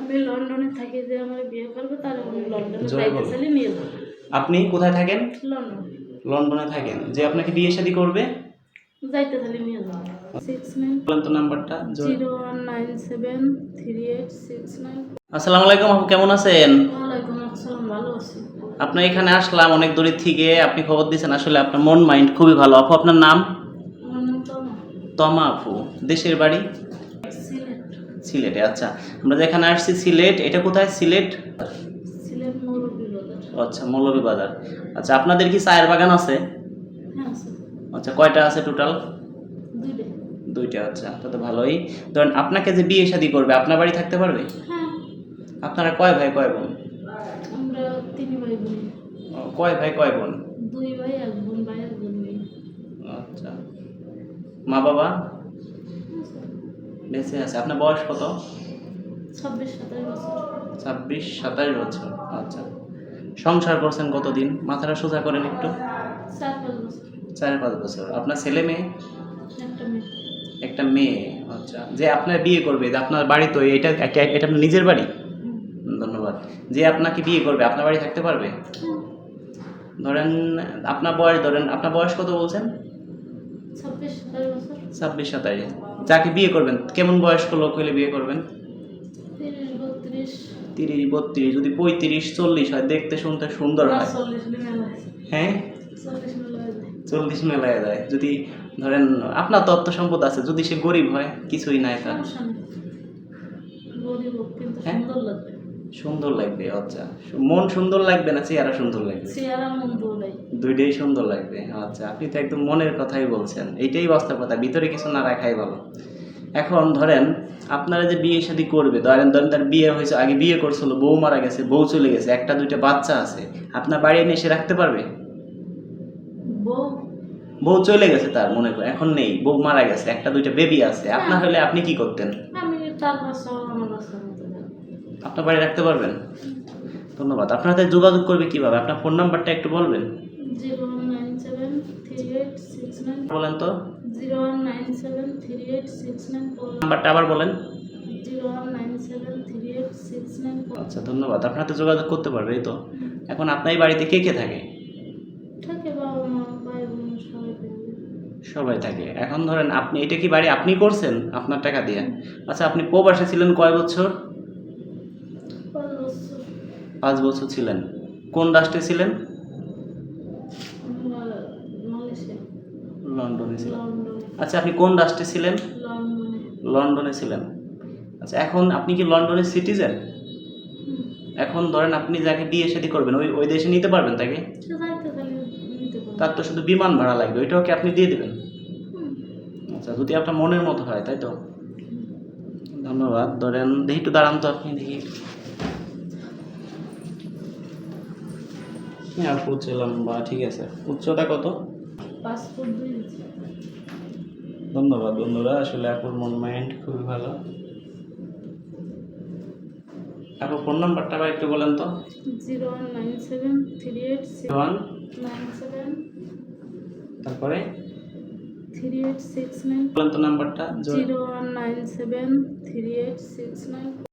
আমি লন্ডনে থাকি যে আমার বিয়ে করবে তাহলে আমি লন্ডনে যাইতে নিয়ে যাব। আপনি কোথায় থাকেন? লন্ডন। লন্ডনে থাকেন। যে আপনাকে বিয়ে শাদী করবে? যাইতে চাইলে নিয়ে যাব। সিক্স নাইন বলেন তো নাম্বারটা zero. One nine seven three eight six nine আসসালামু আলাইকুম আপু কেমন আছেন? ওয়ালাইকুম আসসালাম ভালো আছি। আপনি এখানে আসলাম অনেক দূরে থেকে আপনি খবর দিয়েছেন আসলে আপনার মন মাইন্ড খুবই ভালো। আপু আপনার নাম? আমার নাম তমা। তমা আপু দেশের বাড়ি? সিলেট। আচ্ছা আমরা যেখানে আসছি সিলেট এটা কোথায়? সিলেট? সিলেট মুরব্বী বাজার। আচ্ছা মৌলভীবাজার আচ্ছা আপনাদের কি চায়ের বাগান আছে? হ্যাঁ আচ্ছা কয়টা আছে টোটাল? দুইটা। আচ্ছা তাতে ভালোই। ধরেন আপনাকে যে বিয়ে শাদী করবে আপনার বাড়ি থাকতে পারবে? হ্যাঁ। আপনারা কয় ভাই কয় বোন? কয় ভাই কয় বোন? দুই ভাই এক বোন ভাই এক বোন আচ্ছা। মা বাবা বেঁচে আছে। আপনার বয়স কত? ছাব্বিশ সাতাশ বছর। ছাব্বিশ সাতাশ বছর। আচ্ছা। সংসার করছেন কতদিন? মাথাটা সোজা করেন একটু। চার পাঁচ বছর। আপনার ছেলে মেয়ে? একটা মেয়ে। আচ্ছা। যে আপনার বিয়ে করবে যে আপনার বাড়ি তো এটা- এটা আপনার নিজের বাড়ি? ধন্যবাদ। যে আপনাকে বিয়ে করবে আপনার বাড়ি থাকতে পারবে? ধরেন আপনার বয়স ধরেন আপনার বয়স কত বলছেন? ছাব্বিশ সাতাশ যাকে বিয়ে করবেন কেমন বয়স্ক লোক হলে বিয়ে করবেন? তিরিশ বত্রিশ। যদি পঁয়ত্রিশ চল্লিশ হয় দেখতে শুনতে সুন্দর হয়। হ্যাঁ। চল্লিশ মেলায় যায়। যদি ধরেন আপনার তত্ত্ব সম্পদ আছে যদি সে গরিব হয় কিছুই নাই তার। হ্যাঁ? সুন্দর লাগবে আচ্ছা। মন সুন্দর লাগবে না চেহারা সুন্দর লাগবে? চেহারা মন দুটাই দুইটাই সুন্দর লাগবে আচ্ছা। আপনি তো একদম মনের কথাই বলছেন এইটাই বাস্তব কথা ভিতরে কিছু না রাখাই ভালো। এখন ধরেন আপনারা যে বিয়ে শাদী করবে ধরেন ধরেন তার বিয়ে হয়েছে আগে বিয়ে করছিল বউ মারা গেছে বউ চলে গেছে একটা দুইটা বাচ্চা আছে আপনার বাড়ি এনে এসে রাখতে পারবে? বউ? বউ চলে গেছে তার মনে করে এখন নেই বউ মারা গেছে একটা দুইটা বেবি আছে আপনার হলে আপনি কি করতেন? আমি তার আপনার বাড়ি রাখতে পারবেন? ধন্যবাদ। আপনার সাথে যোগাযোগ করবে কীভাবে? আপনার ফোন নাম্বারটা একটু বলবেন? বলেন তো। নাম্বারটা আবার বলেন। আচ্ছা ধন্যবাদ। আপনার তো যোগাযোগ করতে পারবে এই তো। এখন আপনার বাড়িতে কে কে থাকে। সবাই থাকে। এখন ধরেন আপনি এটা কি বাড়ি আপনি করছেন আপনার টাকা দিয়ে? আচ্ছা আপনি প্রবাসে ছিলেন কয় বছর? পাঁচ বছর ছিলেন। কোন রাষ্ট্রে ছিলেন? লন্ডনে ছিলেন। আচ্ছা আপনি কোন রাষ্ট্রে ছিলেন? লন্ডনে। ছিলেন। আচ্ছা এখন আপনি কি লন্ডনের সিটিজেন? এখন ধরেন আপনি যাকে বিয়ে শাদী করবেন ওই ওই দেশে নিতে পারবেন তাকে? তার তো শুধু বিমান ভাড়া লাগবে ওইটাও কি আপনি দিয়ে দেবেন? আচ্ছা যদি আপনার মনের মতো হয় তাই তো? ধন্যবাদ। ধরেন দেখি একটু দাঁড়ান তো আপনি দেখি। হ্যাঁ উচ্চ লম্বা ঠিক আছে। উচ্চতা কত? ধন্যবাদ বন্ধুরা আসলে আপুর মন মাইন্ড খুবই ভালো। আপুর ফোন নাম্বারটা আবার একটু বলেন তো। Zero one nine seven three eight one nine seven তারপরে? থ্রি এইট সিক্স নাইন বলেন তো নাম্বারটা zero one nine seven three eight six nine